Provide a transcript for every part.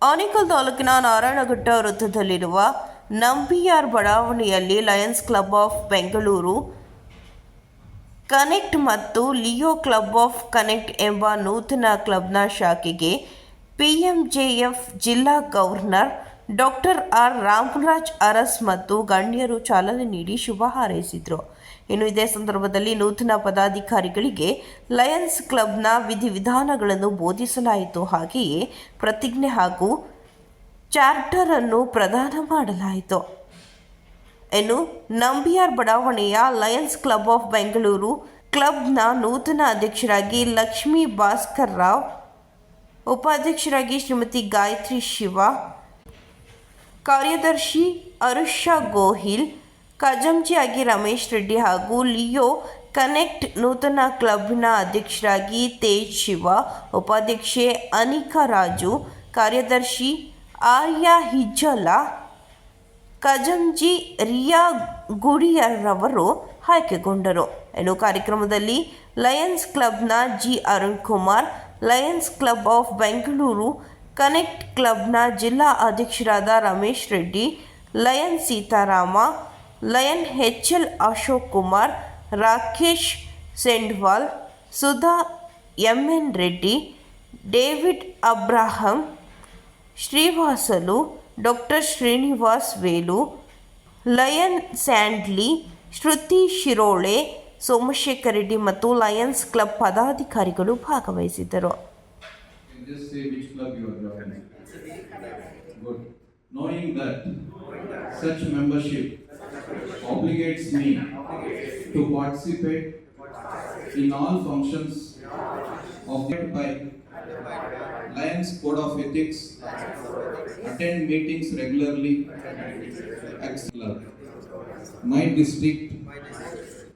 ಆನೇಕಲ್ ತಾಲೂಕಿನ ನಾರಾಯಣಘಟ್ಟ ವೃತ್ತದಲ್ಲಿರುವ ನಂಬಿಯಾರ್ ಬಡಾವಣೆಯಲ್ಲಿ lions club of Bengaluru connect ಮತ್ತು ಲಿಯೋ ಕ್ಲಬ್ ಆಫ್ ಕನೆಕ್ಟ್ ಎಂಬ ನೂತನ ಕ್ಲಬ್ನ ಶಾಖೆಗೆ ಪಿಎಂಜೆಎಫ್ ಜಿಲ್ಲಾ governor doctor R Ramaraj Aras ಮತ್ತು ಗಣ್ಯರು ಚಾಲನೆ ನೀಡಿ ಶುಭ ಹಾರೈಸಿದರು. ಇನ್ನು ಇದೇ ಸಂದರ್ಭದಲ್ಲಿ ನೂತನ ಪದಾಧಿಕಾರಿಗಳಿಗೆ ಲಯನ್ಸ್ ಕ್ಲಬ್ನ ವಿಧಿವಿಧಾನಗಳನ್ನು ಬೋಧಿಸಲಾಯಿತು. ಹಾಗೆಯೇ ಪ್ರತಿಜ್ಞೆ ಹಾಗೂ ಚಾರ್ಟರ್ ಅನ್ನು ಪ್ರದಾನ ಮಾಡಲಾಯಿತು. ಇನ್ನು ನಂಬಿಯಾರ್ ಬಡಾವಣೆಯ ಲಯನ್ಸ್ ಕ್ಲಬ್ ಆಫ್ ಬೆಂಗಳೂರು ಕ್ಲಬ್ನ ನೂತನ ಅಧ್ಯಕ್ಷರಾಗಿ ಲಕ್ಷ್ಮೀ ಭಾಸ್ಕರ್ ರಾವ್, ಉಪಾಧ್ಯಕ್ಷರಾಗಿ ಶ್ರೀಮತಿ ಗಾಯತ್ರಿ ಶಿವ, ಕಾರ್ಯದರ್ಶಿ ಅರುಷಾ ಗೋಹಿಲ್ ಖಜಾಂಚಿಯಾಗಿ ರಮೇಶ್ ರೆಡ್ಡಿ ಹಾಗೂ ಲಿಯೋ ಕನೆಕ್ಟ್ ನೂತನ ಕ್ಲಬ್ನ ಅಧ್ಯಕ್ಷರಾಗಿ ತೇಜ್ ಶಿವ, ಉಪಾಧ್ಯಕ್ಷೆ ಅನಿಕಾ ರಾಜು, ಕಾರ್ಯದರ್ಶಿ ಆರ್ಯ ಹಿಜ್ಜಲ, ಖಜಂಜಿ ರಿಯಾ ಗುಡಿಯರವರು ಆಯ್ಕೆಗೊಂಡರು. ಇನ್ನು ಕಾರ್ಯಕ್ರಮದಲ್ಲಿ ಲಯನ್ಸ್ ಕ್ಲಬ್ನ G Arun Kumar, lions club of Bengaluru, connect ಕ್ಲಬ್ನ ಜಿಲ್ಲಾ ಅಧ್ಯಕ್ಷರಾದ Ramesh Reddy lion Seetharama lion H L Ashok Kumar, Rakesh Sendwal, Sudha M N Reddy, David Abraham, Srivasalu, doctor Srinivas Velu, lion Stanley, Shruti Shirole, Somashekar Reddy ಮತ್ತು lions club ಪದಾಧಿಕಾರಿಗಳು ಭಾಗವಹಿಸಿದ್ದರು. Knowing that such membership obligates me to participate in all functions of by Lions Code of Ethics, attend meetings regularly, ex club, my district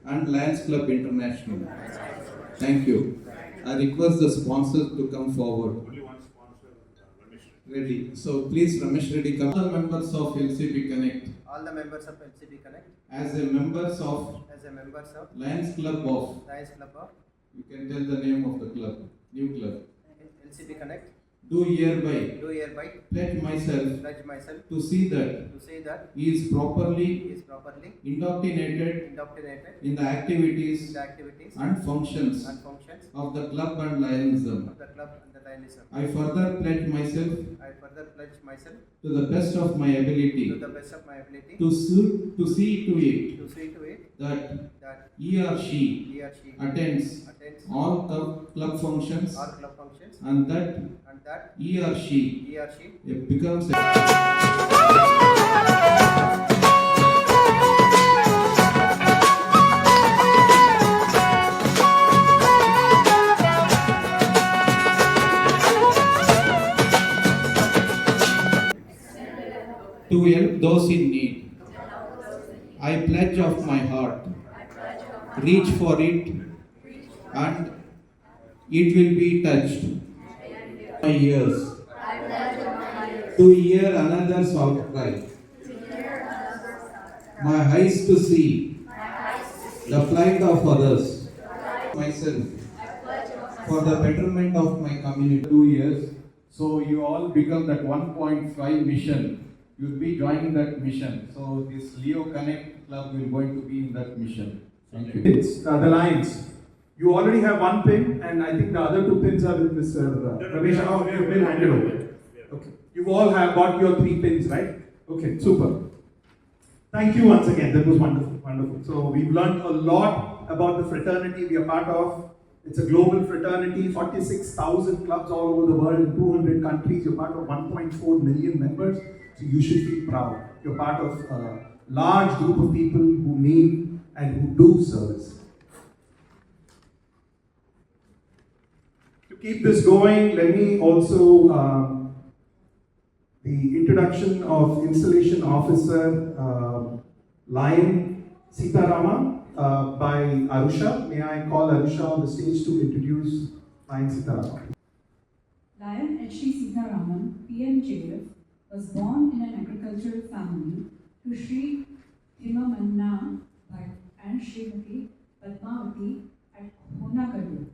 and Lions Club International. Thank you. I request the sponsors to come forward. Only one sponsor, Ramesh. Ready. So please, Ramesh Reddy, come. All members of LCP Connect, all the members of LCB Connect as a members of as a members of Lions Club of, Lions Club of you can tell the name of the club, new club. LCB Connect Do hereby do hereby pledge myself pledge myself to see that to say that he is properly is properly indoctrinated indoctrinated in the activities in the activities and functions and functions of the club and Lionism. of the club and the Lionism. I further pledge myself I further pledge myself to the best of my ability to the best of my ability to see, to see to it to see to it that that he or she he or she attends attends all club, club functions all club functions and that and that he or she he or she becomes a to help those in need. I pledge of my heart, reach for it, and it will be touched. My ears to hear another's outcry, my eyes to see the plight of others, myself for the betterment of my community. two years. So you all become that 1.5 mission. You'll be joining that mission. So this Leo Connect Club will going to be in that mission. Thank you. It's the lines. You already have one pin, and I think the other two pins are with Mr. Uh, Ramesh. Oh, you've been handed over. Okay. You all have got your three pins, right? Okay, super. Thank you once again. That was wonderful, wonderful. So we've learned a lot about the fraternity we are part of. It's a global fraternity, 46,000 clubs all over the world in 200 countries. You're part of 1.4 million members. So you should feel proud. You're part of a large group of people who need and who do service. To keep this going, let me also um, the introduction of installation officer um Lion Sitarama uh, by Arusha. May I call Arusha on the stage to introduce Lion Sitarama? Lion H.T. Sitharaman, PMJF, was born in an agricultural family to Sri Himamanna Bhatt and Srimati Padmavati at Honagadu,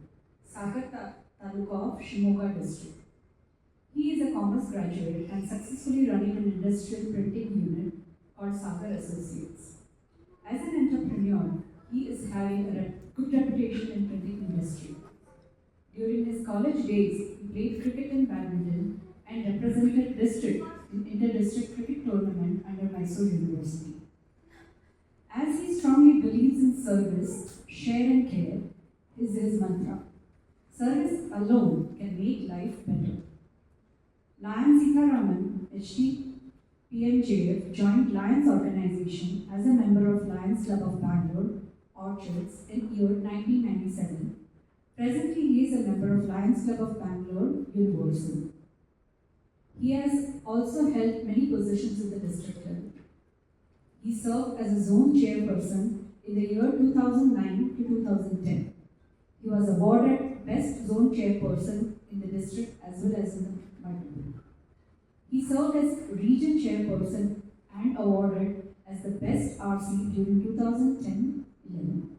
Sagar Ta- Taluka of Shimoga district. He is a commerce graduate and successfully running an industrial printing unit called Sagar Associates. As an entrepreneur, he is having a good reputation in printing industry. During his college days, he played cricket and badminton and represented district in inter-district cricket tournament under Mysore University. As he strongly believes in service, share and care is his mantra. Service alone can make life better. Lion Sitaraman, HD PMJF, joined Lions organization as a member of Lions Club of Bangalore, Orchards, in year 1997. Presently, he is a member of Lions Club of Bangalore, Universal. He has also held many positions in the district. He served as a zone chairperson in the year 2009 to 2010. He was awarded Best Zone Chairperson in the district as well as in the multiple. He served as Region Chairperson and awarded as the Best RC during 2010-11.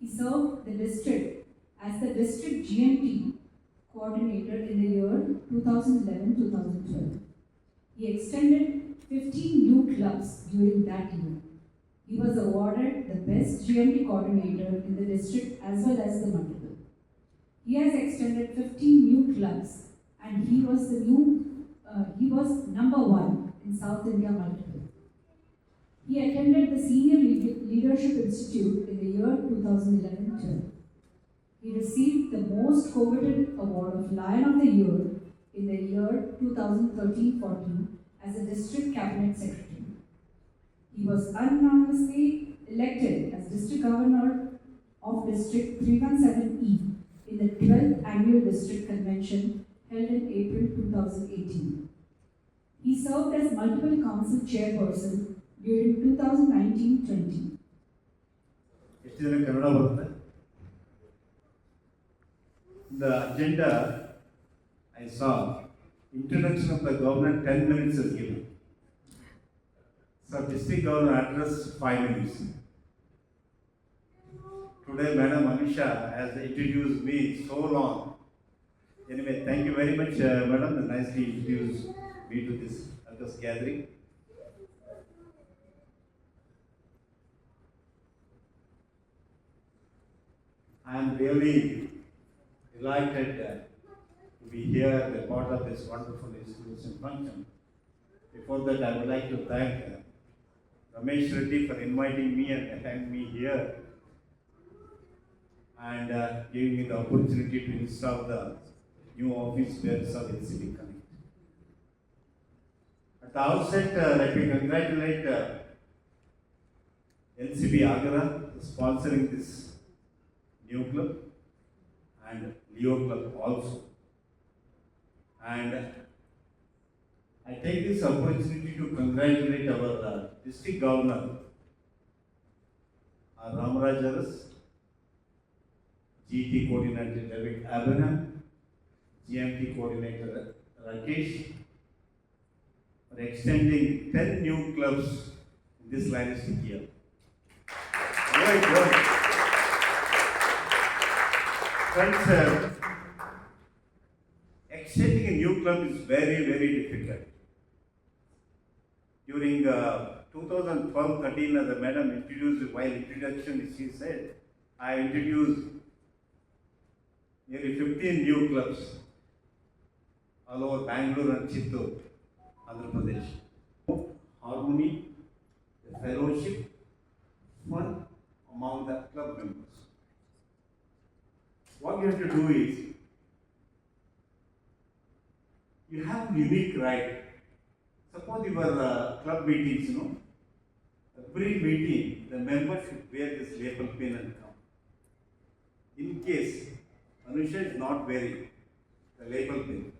He served the district as the District GMT Coordinator in the year 2011-2012. He extended 15 new clubs during that year. He was awarded the Best GMT Coordinator in the district as well as the multiple. He has extended 15 new clubs and he was the new, uh, he was number one in South India multiple. He attended the Senior Lead- Leadership Institute in the year 2011-12. He received the most coveted award of Lion of the Year in the year 2013-14 as a district cabinet secretary. He was unanimously elected as district governor of District 317E in the 12th annual district convention held in April 2018. He served as multiple council chairperson during 2019-20. ಎಷ್ಟು ಜನ ಕನ್ನಡ ಬರುತ್ತೆ The agenda, I saw, introduction of the governor, ten minutes is given. So district governor address, five minutes. Today, Madam Amisha has introduced me so long. Anyway, thank you very much, uh, Madam, and nicely introduced me to this, at this gathering. I am really delighted uh, to be here, a part of this wonderful institution function. Before that, I would like to thank uh, Ramesh Reddy for inviting me and having me here and uh, giving me the opportunity to install the new office space of NCB Connect. At the outset, uh, let me congratulate uh, NCB Agra for sponsoring this new club and Leo club also. And I take this opportunity to congratulate our uh, district governor, uh, Ramaraj Aras, GT coordinator David Abraham, GMT coordinator Rakesh, for extending ten new clubs in this dynastic year. Very good. Friends, uh, extending a new club is very, very difficult. During uh, 2012-13, as the madam introduced, while introduction, she said, I introduced nearly 15 new clubs all over Bangalore and Chittoor, Andhra Pradesh. Harmony, fellowship, fun among the club members. What you have to do is, you have unique right. Suppose your uh, club meetings, you know, every meeting, the member should wear this label pin and come. In case Anusha is not wearing the label pin,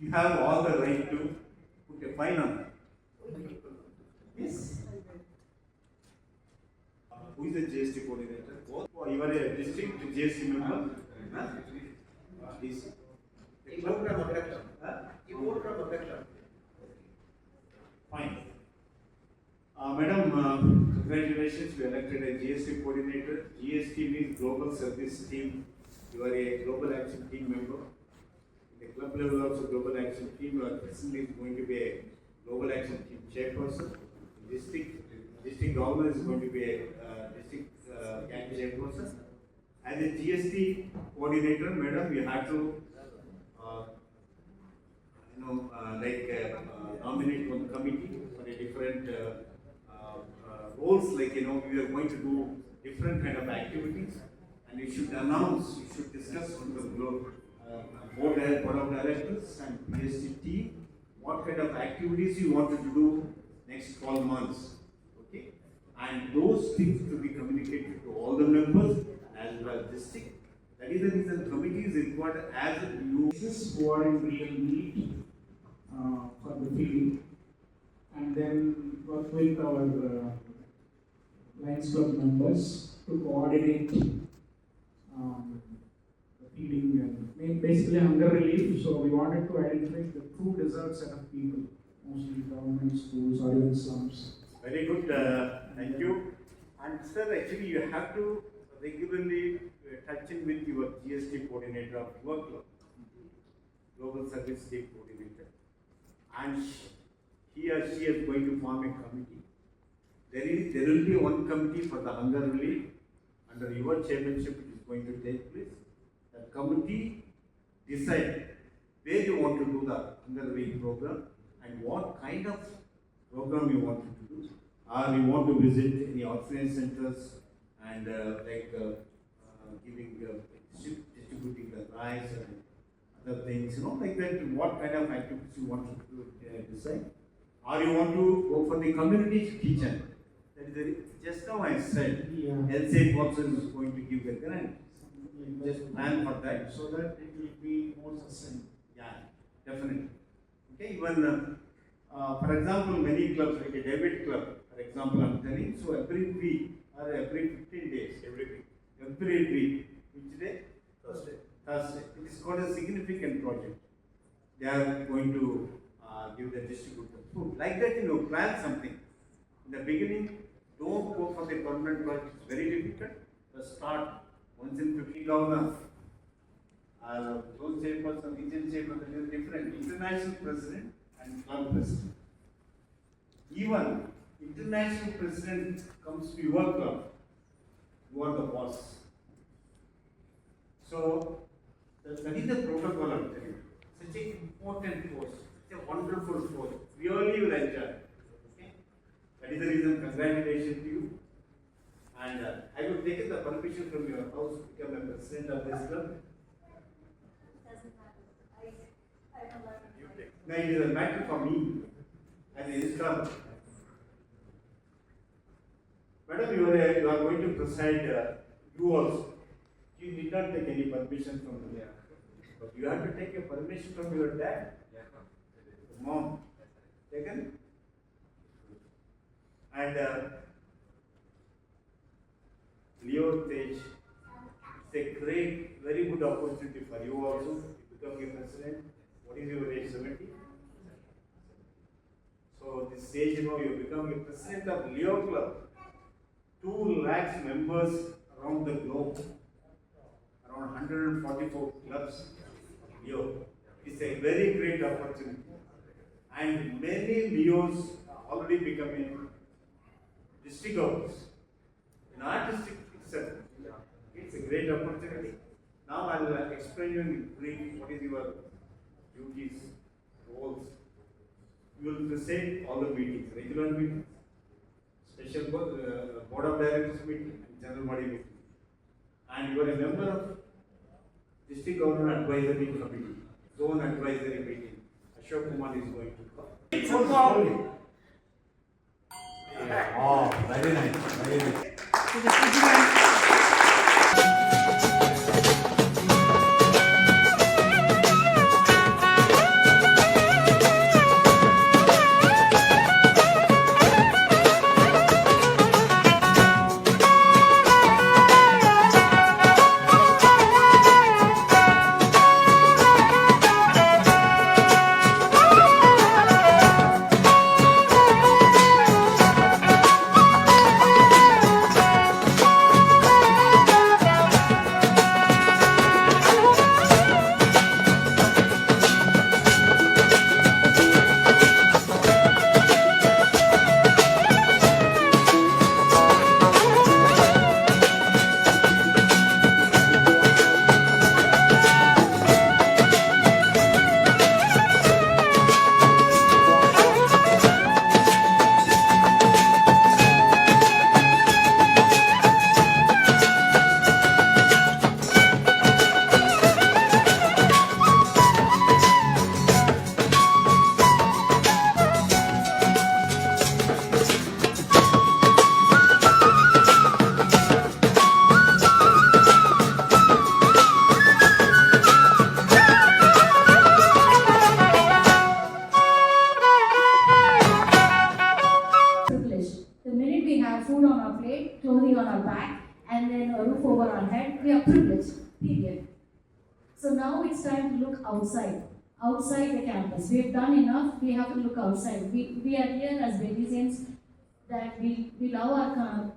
you have all the right to put a fine on her. Yes. Who is the GST coordinator? Oh, you are a district GST member? Huh? This. He moved from Agratam. Huh? He moved from Agratam. Fine. Uh, madam, uh, congratulations, you elected a GST coordinator. GST means Global Service Team. You are a Global Action Team member in the club level also global action team, uh, presently is going to be a global action team chairperson. District, district governor is going to be a, uh, district, uh, chairperson. As a GST coordinator, madam, you have to, uh, you know, uh, like, uh, uh, nominate one committee for a different, uh, uh, uh, roles, like, you know, we are going to do different kind of activities. And you should announce, you should discuss with the glo- uh, board, board of directors and PSC team, what kind of activities you wanted to do next twelve months, okay? And those things to be communicated to all the members as well as district. That is the reason committee is required as you This what is real need uh, for the field. And then work with our uh, Club members to coordinate um, the feeding and basically hunger relief. So we wanted to identify the true deserved set of people, mostly government schools or even slums. Very good, uh, thank you. And sir, actually you have to regularly uh, touch in with your GST coordinator of your club, Global Service Team Coordinator. And he or she is going to form a committee. There is, there will be one committee for the hunger relief under your chairmanship going to take place. The committee decide where you want to do the relief program and what kind of program you want to do. Or you want to visit any orphanage centers and uh, like uh, uh, giving, uh, distributing the rice and other things, you know, like that, what kind of activities you want to do, uh, decide. Or you want to go for the community kitchen. That is, very- just now I said, Yeah. LCA also is going to give the grant. Something like Just plan for that. So that it will be more sustainable. Yeah, definitely. Okay, even, uh, uh, for example, many clubs, like a David club, for example, I'm telling, so every week or every fifteen days, every week, every week, which day? Thursday. Thursday. It is called a significant project. They are going to, uh, give the distribute the food. Like that, you know, plan something. In the beginning, don't go for the permanent project, it's very difficult. Just start once in fifty governors, uh, those chairperson, region chairperson is different, international president and club president. Even international president comes to your club, you are the boss. So, that is the protocol I'm telling you. Such an important post, such a wonderful post, really will enjoy. That is the reason, congratulations to you. And uh, I will take the permission from your house to become a president of this club. No, it is a matter for me as a instructor. Madam, you are, you are going to preside, uh, you also. You did not take any permission from the But you have to take a permission from your dad. Mom. Taken? And, uh, Leo Tej, it's a great, very good opportunity for you also to become a president. What is your age, seventy? So this stage, you know, you become a president of Leo Club. Two lakhs members around the globe, around hundred and forty-four clubs. Leo, it's a very great opportunity. And many Leos already becoming district governors. In our district itself, it's a great opportunity. Now I'll uh, explain you in brief what is your duties, roles. You will present all the meetings, regular meetings, special bo- uh, board of directors meeting, and general body meeting. And you are a member of district government advisory committee, zone advisory meeting. Ashok Kumar is going to come. Oh, very nice, very nice. back we have to look outside. We, we are here as Belizeans that we, we love our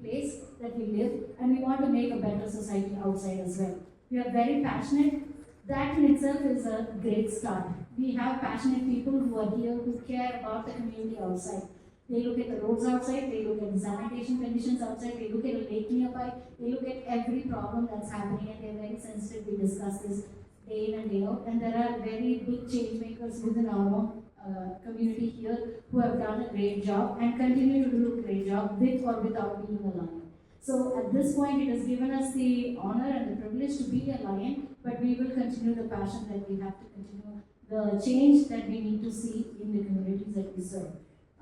place that we live and we want to make a better society outside as well. We are very passionate. That in itself is a great start. We have passionate people who are here who care about the community outside. They look at the roads outside, they look at the sanitation conditions outside, they look at a lake nearby, they look at every problem that's happening and they're very sensitive. We discuss this day in and day out. And there are very big change makers within our uh, community here who have done a great job and continue to do a great job with or without being a lion. So at this point, it has given us the honor and the privilege to be a lion, but we will continue the passion that we have to continue, the change that we need to see in the communities that we serve.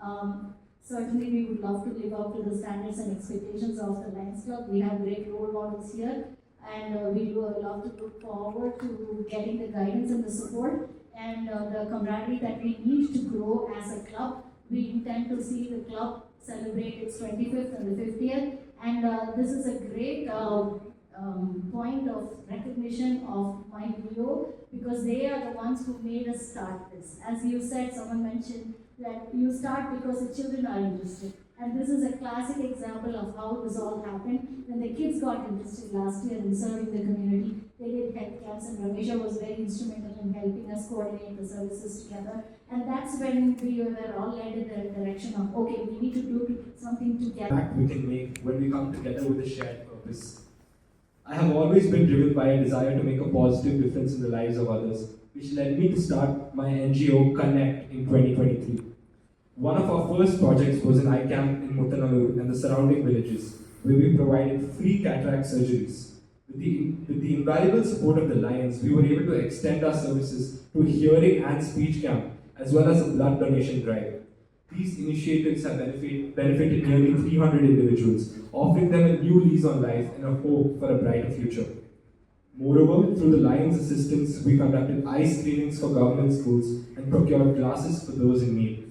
Um, certainly, we would love to live up to the standards and expectations of the Lions Club. We have great role models here, and uh, we do love to look forward to getting the guidance and the support and uh, the camaraderie that we need to grow as a club. We intend to see the club celebrate its 25th and the 50th, and uh, this is a great uh, um, point of recognition of my Leo because they are the ones who made us start this. As you said, someone mentioned that you start because the children are interested. And this is a classic example of how this all happened. When the kids got interested last year in serving the community, they did health camps and Ramesha was very instrumental in helping us coordinate the services together. And that's when we were all led in the direction of, okay, we need to do something together. we can make when we come together with a shared purpose. I have always been driven by a desire to make a positive difference in the lives of others, which led me to start my NGO Connect in 2023. One of our first projects was an eye camp in Muttanalur and the surrounding villages, where we provided free cataract surgeries. With the, with the invaluable support of the Lions, we were able to extend our services to hearing and speech camp, as well as a blood donation drive. These initiatives have benefit, benefited nearly 300 individuals, offering them a new lease on life and a hope for a brighter future. Moreover, through the Lions assistance, we conducted eye screenings for government schools and procured glasses for those in need.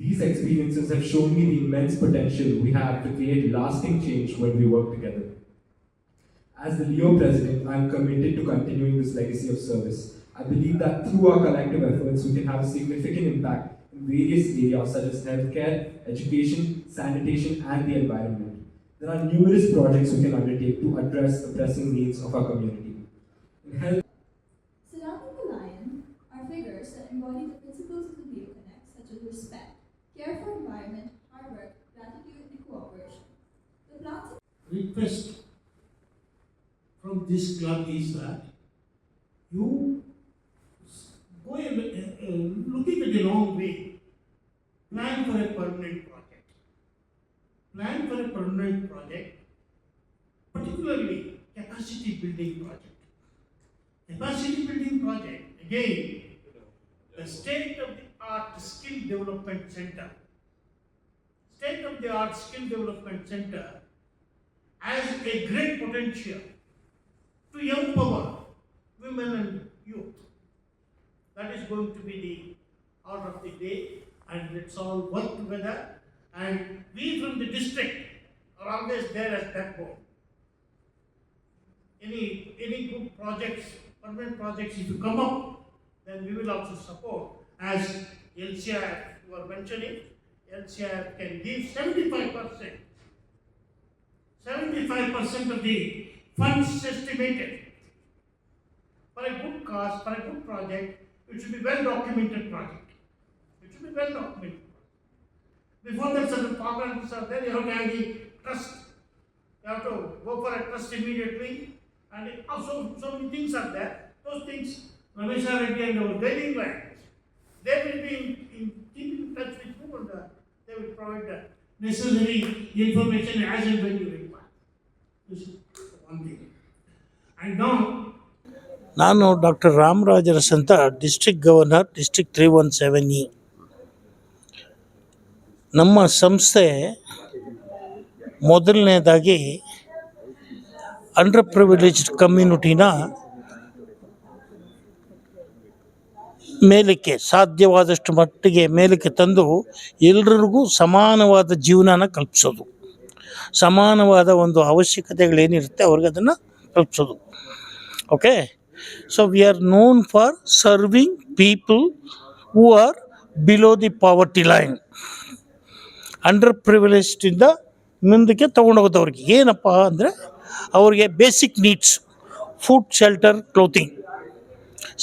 These experiences have shown me the immense potential we have to create lasting change when we work together. As the Leo president, I am committed to continuing this legacy of service. I believe that through our collective efforts, we can have a significant impact in various areas such as healthcare, education, sanitation, and the environment. There are numerous projects we can undertake to address the pressing needs of our community. In health, Surrounding the lion are figures that embody the principles of the Leo Connect, such as respect, care for environment, hard work, gratitude, and cooperation. The request from this club is that you go a- looking at a long way, plan for a permanent project. Plan for a permanent project, particularly capacity building project. Capacity building project, again, the state of the art skill development center. State of the art skill development center has a great potential to empower women and youth. That is going to be the order of the day, and let's all work together. And we from the district are always there as backbone. Any any good projects, permanent projects, if you come up, then we will also support. As LCR you are mentioning, LCR can give seventy-five percent seventy-five percent of the funds estimated for a good cause, for a good project, it should be well documented project. It should be well documented. Before that certain programs are there, you have to have the trust. You have to go for a trust immediately. And it- also, so many things are there. Those things, Ramesha Reddy and our guiding language, they will be in, in will provide the necessary information as and when you require. This is one thing. And now, ನಾನು doctor Ramaraj District ಅಂತ district governor district three one seven E ನಮ್ಮ ಸಂಸ್ಥೆ ಮೊದಲನೇದಾಗಿ under privileged ಕಮ್ಯುನಿಟಿನ ಮೇಲಕ್ಕೆ, ಸಾಧ್ಯವಾದಷ್ಟು ಮಟ್ಟಿಗೆ ಮೇಲಕ್ಕೆ ತಂದು ಎಲ್ರಿಗೂ ಸಮಾನವಾದ ಜೀವನನ ಕಲ್ಪಿಸೋದು. ಸಮಾನವಾದ ಒಂದು ಅವಶ್ಯಕತೆಗಳೇನಿರುತ್ತೆ ಅವ್ರಿಗೆ ಅದನ್ನು ಕಲ್ಪಿಸೋದು. Okay so we are known for serving people who are below the poverty line under ಪ್ರಿವಿಲೇಜ್ಡಿಂದ ಮುಂದಕ್ಕೆ ತೊಗೊಂಡೋಗೋದವ್ರಿಗೆ. ಏನಪ್ಪ ಅಂದರೆ ಅವ್ರಿಗೆ basic needs food shelter clothing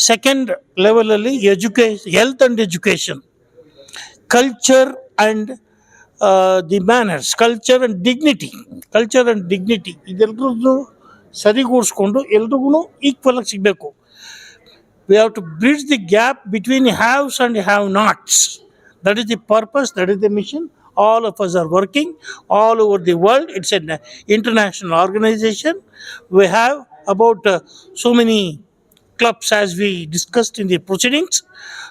second ಲೆವೆಲಲ್ಲಿ education health and education culture and the manners culture and dignity culture and dignity ಇದೆಲ್ಲರದ್ದು ಸರಿಗೂಡಿಸ್ಕೊಂಡು ಎಲ್ರಿಗೂ ಈಕ್ವಲಾಗಿ ಸಿಗಬೇಕು we have to bridge the gap between haves and have nots. That is the purpose, that is the mission. All of us are working all over the world. It's an international organization. We have about uh, so many clubs as we discussed in the proceedings.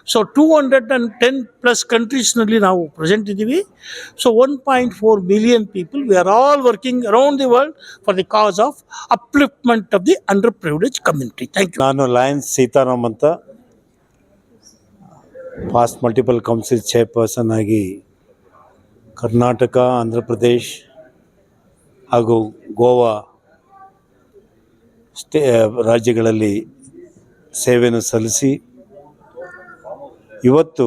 So 210 plus countries now present in the way. So 1.4 million people, we are all working around the world for the cause of upliftment of the underprivileged community. Thank you. Nano lions Sita Ramanta, past multiple council chairperson, Karnataka, Andhra Pradesh, Pradesh Goa, Goa stay ರಾಜ್ಯಗಳಲ್ಲಿ ಸೇವೆಯನ್ನು ಸಲ್ಲಿಸಿ ಇವತ್ತು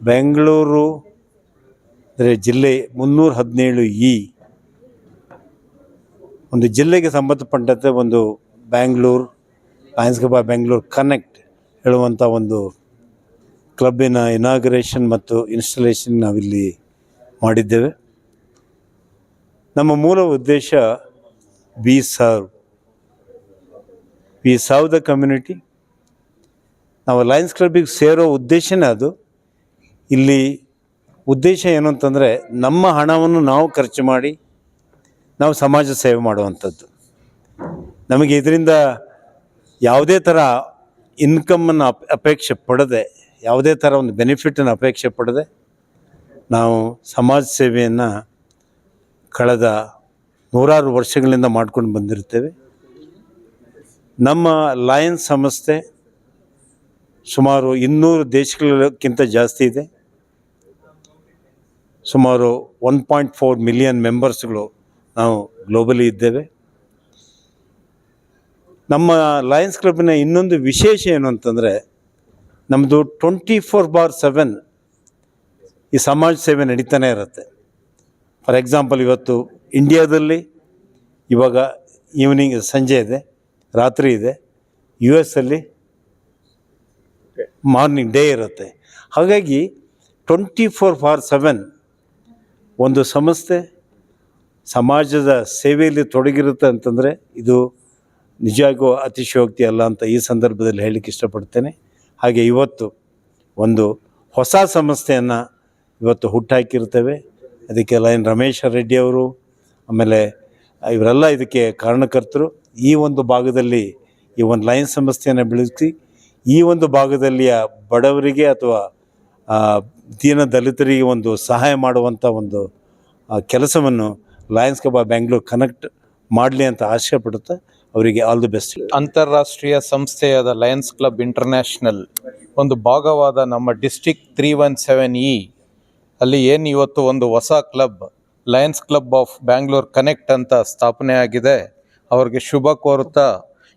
ಬೆಂಗಳೂರು, ಅಂದರೆ ಜಿಲ್ಲೆ ಮುನ್ನೂರ ಹದಿನೇಳು E, ಒಂದು ಜಿಲ್ಲೆಗೆ ಸಂಬಂಧಪಟ್ಟಂತೆ ಒಂದು ಬ್ಯಾಂಗ್ಳೂರು ಆಫ್ ಬೆಂಗಳೂರು ಕನೆಕ್ಟ್ ಹೇಳುವಂಥ ಒಂದು ಕ್ಲಬ್ಬಿನ ಇನಾಗ್ರೇಷನ್ ಮತ್ತು ಇನ್ಸ್ಟಾಲೇಷನ್ ನಾವಿಲ್ಲಿ ಮಾಡಿದ್ದೇವೆ. ನಮ್ಮ ಮೂಲ ಉದ್ದೇಶ be serve we serve the community ನಾವು ಲಯನ್ಸ್ ಕ್ಲಬ್ಬಿಗೆ ಸೇರೋ ಉದ್ದೇಶನೇ ಅದು. ಇಲ್ಲಿ ಉದ್ದೇಶ ಏನು ಅಂತಂದರೆ ನಮ್ಮ ಹಣವನ್ನು ನಾವು ಖರ್ಚು ಮಾಡಿ ನಾವು ಸಮಾಜ ಸೇವೆ ಮಾಡುವಂಥದ್ದು. ನಮಗೆ ಇದರಿಂದ ಯಾವುದೇ ಥರ ಇನ್ಕಮನ್ನು ಅಪ್, ಅಪೇಕ್ಷೆ ಪಡದೆ, ಯಾವುದೇ ಥರ ಒಂದು ಬೆನಿಫಿಟನ್ನು ಅಪೇಕ್ಷೆ ಪಡದೆ ನಾವು ಸಮಾಜ ಸೇವೆಯನ್ನು ಕಳೆದ ನೂರಾರು ವರ್ಷಗಳಿಂದ ಮಾಡ್ಕೊಂಡು ಬಂದಿರ್ತೇವೆ ನಮ್ಮ ಲಯನ್ಸ್ ಸಂಸ್ಥೆ ಸುಮಾರು ಇನ್ನೂರು ದೇಶಗಳಕ್ಕಿಂತ ಜಾಸ್ತಿ ಇದೆ. ಸುಮಾರು ಒನ್ ಪಾಯಿಂಟ್ ಫೋರ್ ಮಿಲಿಯನ್ ಮೆಂಬರ್ಸ್ಗಳು ನಾವು ಗ್ಲೋಬಲಿ ಇದ್ದೇವೆ. ನಮ್ಮ ಲಯನ್ಸ್ ಕ್ಲಬ್ನ ಇನ್ನೊಂದು ವಿಶೇಷ ಏನು ಅಂತಂದರೆ ನಮ್ಮದು ಟ್ವೆಂಟಿ ಫೋರ್ ಬಾರ್ ಸೆವೆನ್ ಈ ಸಮಾಜ ಸೇವೆ ನಡೀತಾನೆ ಇರುತ್ತೆ. ಫಾರ್ ಎಕ್ಸಾಂಪಲ್ ಇವತ್ತು ಇಂಡಿಯಾದಲ್ಲಿ ಇವಾಗ ಈವ್ನಿಂಗ್ ಸಂಜೆ ಇದೆ. ರಾತ್ರಿ ಇದೆ. ಯು ಎಸ್ ಅಲ್ಲಿ ಮಾರ್ನಿಂಗ್ ಡೇ ಇರುತ್ತೆ. ಹಾಗಾಗಿ ಟ್ವೆಂಟಿ ಫೋರ್ ಫಾರ್ ಸೆವೆನ್ ಒಂದು ಸಂಸ್ಥೆ ಸಮಾಜದ ಸೇವೆಯಲ್ಲಿ ತೊಡಗಿರುತ್ತೆ ಅಂತಂದರೆ ಇದು ನಿಜವಾಗೂ ಅತಿಶಯೋಕ್ತಿ ಅಲ್ಲ ಅಂತ ಈ ಸಂದರ್ಭದಲ್ಲಿ ಹೇಳಲಿಕ್ಕೆ ಇಷ್ಟಪಡ್ತೇನೆ. ಹಾಗೆ ಇವತ್ತು ಒಂದು ಹೊಸ ಸಂಸ್ಥೆಯನ್ನು ಇವತ್ತು ಹುಟ್ಟಾಕಿರ್ತೇವೆ. ಅದಕ್ಕೆಲ್ಲ ಏನು ರಮೇಶ ರೆಡ್ಡಿ ಅವರು, ಆಮೇಲೆ ಇವರೆಲ್ಲ ಇದಕ್ಕೆ ಕಾರಣಕರ್ತರು. ಈ ಒಂದು ಭಾಗದಲ್ಲಿ ಈ ಒಂದು ಲೈನ್ ಸಂಸ್ಥೆಯನ್ನು ಬೆಳೆಸಿ, ಈ ಒಂದು ಭಾಗದಲ್ಲಿಯ ಬಡವರಿಗೆ ಅಥವಾ ದೀನ ದಲಿತರಿಗೆ ಒಂದು ಸಹಾಯ ಮಾಡುವಂಥ ಒಂದು ಕೆಲಸವನ್ನು ಲಯನ್ಸ್ ಆಫ್ ಬ್ಯಾಂಗ್ಳೂರ್ ಕನೆಕ್ಟ್ ಮಾಡಲಿ ಅಂತ ಆಶಯ ಪಡುತ್ತಾ ಅವರಿಗೆ ಆಲ್ ದಿ ಬೆಸ್ಟ್ ಅಂತಾರಾಷ್ಟ್ರೀಯ ಸಂಸ್ಥೆಯಾದ ಲಯನ್ಸ್ ಕ್ಲಬ್ ಇಂಟರ್ನ್ಯಾಷನಲ್ ಒಂದು ಭಾಗವಾದ ನಮ್ಮ district three one seven E ಅಲ್ಲಿ ಏನು ಇವತ್ತು ಒಂದು ಹೊಸ club lions club of Bangalore connect ಅಂತ ಸ್ಥಾಪನೆ ಆಗಿದೆ ಅವ್ರಿಗೆ ಶುಭ ಕೋರುತ್ತಾ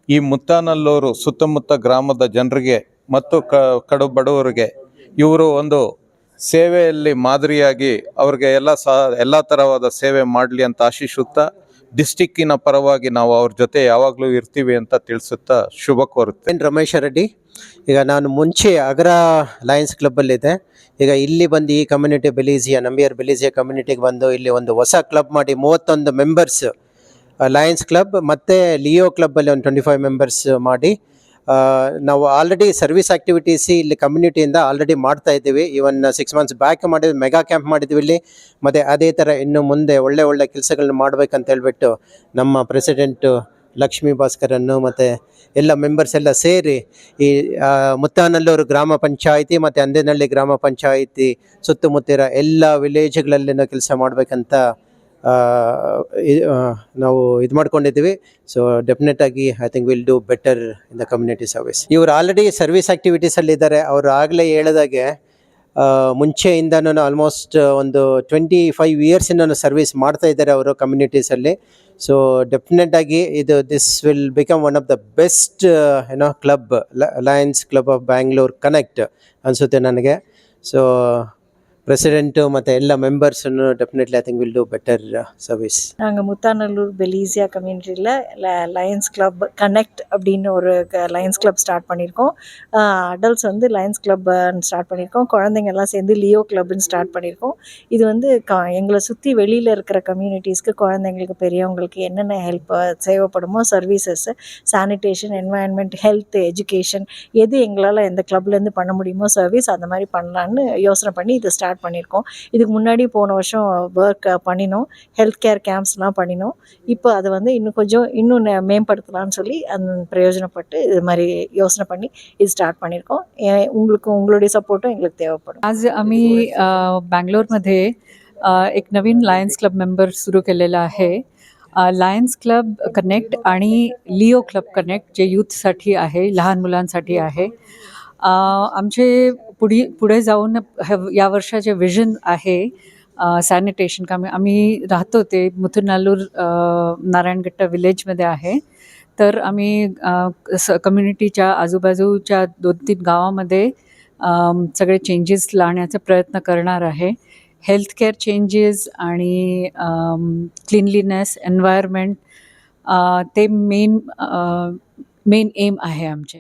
ಈ ಮುತ್ತಾನಲ್ಲೂರು ಸುತ್ತಮುತ್ತ ಗ್ರಾಮದ ಜನರಿಗೆ ಮತ್ತು ಕ, ಕಡು ಬಡವರಿಗೆ ಇವರು ಒಂದು ಸೇವೆಯಲ್ಲಿ ಮಾದರಿಯಾಗಿ ಅವ್ರಿಗೆ ಎಲ್ಲ ಸಹ ಎಲ್ಲ ಥರವಾದ ಸೇವೆ ಮಾಡಲಿ ಅಂತ ಆಶಿಸುತ್ತಾ ಡಿಸ್ಟಿಕ್ಕಿನ ಪರವಾಗಿ ನಾವು ಅವ್ರ ಜೊತೆ ಯಾವಾಗಲೂ ಇರ್ತೀವಿ ಅಂತ ತಿಳಿಸುತ್ತಾ ಶುಭ ಕೋರುತ್ತೆ ರಮೇಶ ರೆಡ್ಡಿ? ಈಗ ನಾನು ಮುಂಚೆ ಅಗ್ರ ಲಯನ್ಸ್ ಕ್ಲಬ್ಬಲ್ಲಿದ್ದೆ. ಈಗ ಇಲ್ಲಿ ಬಂದು ಈ ಕಮ್ಯುನಿಟಿ ಬೆಲೀಸಿಯಾ ನಂಬಿಯರ್ ಬೆಲೀಸಿಯಾ ಕಮ್ಯುನಿಟಿಗೆ ಬಂದು ಇಲ್ಲಿ ಒಂದು ಹೊಸ ಕ್ಲಬ್ ಮಾಡಿ ಮೂವತ್ತೊಂದು ಮೆಂಬರ್ಸ್ ಲಯನ್ಸ್ ಕ್ಲಬ್ ಮತ್ತು ಲಿಯೋ ಕ್ಲಬ್ಬಲ್ಲಿ ಒಂದು ಟ್ವೆಂಟಿ ಫೈವ್ ಮೆಂಬರ್ಸ್ ಮಾಡಿ ನಾವು ಆಲ್ರೆಡಿ ಸರ್ವಿಸ್ ಆ್ಯಕ್ಟಿವಿಟೀಸ್ ಇಲ್ಲಿ ಕಮ್ಯುನಿಟಿಯಿಂದ ಆಲ್ರೆಡಿ ಮಾಡ್ತಾ ಇದ್ದೀವಿ. ಇವನ್ ಸಿಕ್ಸ್ ಮಂತ್ಸ್ ಬ್ಯಾಕ್ ಮಾಡಿದ್ವಿ ಮೆಗಾ ಕ್ಯಾಂಪ್ ಮಾಡಿದ್ವಿ ಇಲ್ಲಿ. ಮತ್ತು ಅದೇ ಥರ ಇನ್ನು ಮುಂದೆ ಒಳ್ಳೆ ಒಳ್ಳೆ ಕೆಲಸಗಳನ್ನ ಮಾಡಬೇಕಂತ ಹೇಳ್ಬಿಟ್ಟು ನಮ್ಮ ಪ್ರೆಸಿಡೆಂಟು ಲಕ್ಷ್ಮೀ ಭಾಸ್ಕರನ್ನು ಮತ್ತು ಎಲ್ಲ ಮೆಂಬರ್ಸ್ ಎಲ್ಲ ಸೇರಿ ಈ ಮುತ್ತಾನಲ್ಲೂರು ಗ್ರಾಮ ಪಂಚಾಯಿತಿ ಮತ್ತು ಅಂದೇನಹಳ್ಳಿ ಗ್ರಾಮ ಪಂಚಾಯಿತಿ ಸುತ್ತಮುತ್ತಿರ ಎಲ್ಲ ವಿಲೇಜ್ಗಳಲ್ಲಿನೂ ಕೆಲಸ ಮಾಡಬೇಕಂತ ನಾವು ಇದು ಮಾಡ್ಕೊಂಡಿದ್ದೀವಿ. ಸೊ ಡೆಫಿನೆಟ್ ಆಗಿ I think will do better in the community service ಇವರು ಆಲ್ರೆಡಿ ಸರ್ವಿಸ್ ಆ್ಯಕ್ಟಿವಿಟೀಸಲ್ಲಿ ಇದ್ದಾರೆ. ಅವರು ಆಗಲೇ ಹೇಳಿದಾಗೆ ಮುಂಚೆಯಿಂದನೂ ಆಲ್ಮೋಸ್ಟ್ ಒಂದು ಟ್ವೆಂಟಿ ಫೈವ್ ಇಯರ್ಸಿಂದನೂ ಸರ್ವಿಸ್ ಮಾಡ್ತಾ ಇದ್ದಾರೆ ಅವರು ಕಮ್ಯುನಿಟೀಸಲ್ಲಿ ಸೊ ಡೆಫಿನೆಟ್ ಆಗಿ ಇದು this will become one of the best ಏನೋ club lions club of Bangalore connect ಅನಿಸುತ್ತೆ ನನಗೆ. ಸೊ ಪ್ರೆಸಿಡೆಂಟು ಮತ್ತು ಎಲ್ಲ ಮೆಂಬರ್ಸನ್ನು definitely I think will do better service நாங்கள் முத்தாநல்லூர் பெலீசியா கம்யூனிட்டியில் லயன்ஸ் கிளப் கனெக்ட் அப்படின்னு ஒரு லயன்ஸ் கிளப் ஸ்டார்ட் பண்ணியிருக்கோம் அடல்ட்ஸ் வந்து லயன்ஸ் கிளப் ஸ்டார்ட் பண்ணியிருக்கோம் குழந்தைங்க எல்லாம் சேர்ந்து லியோ கிளப்னு ஸ்டார்ட் பண்ணியிருக்கோம் இது வந்து க எங்களை சுற்றி வெளியில் இருக்கிற கம்யூனிட்டிஸ்க்கு குழந்தைங்களுக்கு பெரியவங்களுக்கு என்னென்ன help தேவைப்படுமோ services sanitation environment health education எது எங்களால் எந்த கிளப்லேருந்து பண்ண முடியுமோ சர்வீஸ் அந்த மாதிரி பண்ணலான்னு யோசனை பண்ணி இதை ஸ்டார்ட் பண்ணியிருக்கோம் இதுக்கு முன்னாடி போன வருஷம் ஒர்க் பண்ணினோம் ஹெல்த் கேர் கேம்ப்ஸ்லாம் பண்ணினோம் இப்போ அதை வந்து இன்னும் கொஞ்சம் இன்னும் நெ- மேம்படுத்தலாம்னு சொல்லி அந்த பிரயோஜனப்பட்டு இது மாதிரி யோசனை பண்ணி இது स्टार्ट பண்ணியிருக்கோம் ஏ- உங்களுக்கு உங்களுடைய சப்போர்ட்டும் எங்களுக்கு தேவைப்படும் आज आम्ही अ, बँगलोरमध्ये अ, एक नवीन लायन्स क्लब मेंबर सुरू केलेला आहे अ, लायन्स क्लब कनेक्ट आणि लिओ क्लब कनेक्ट जे यूथसाठी आहे लहान मुलांसाठी आहे अ, आमचे पुढी पुढे जाऊन या वर्षाचे विजन आहे सॅनिटेशन काम आम्ही राहतो ते मुथुनालूर नारायणगट्टा विलेजमध्ये आहे. तर आम्ही स कम्युनिटीच्या आजूबाजूच्या दोन तीन गावामध्ये सगळे चेंजेस लावण्याचा प्रयत्न करणार आहे. हेल्थकेअर चेंजेस आणि क्लिनलीनेस एन्व्हायरमेंट ते मेन मेन एम आहे आमचे.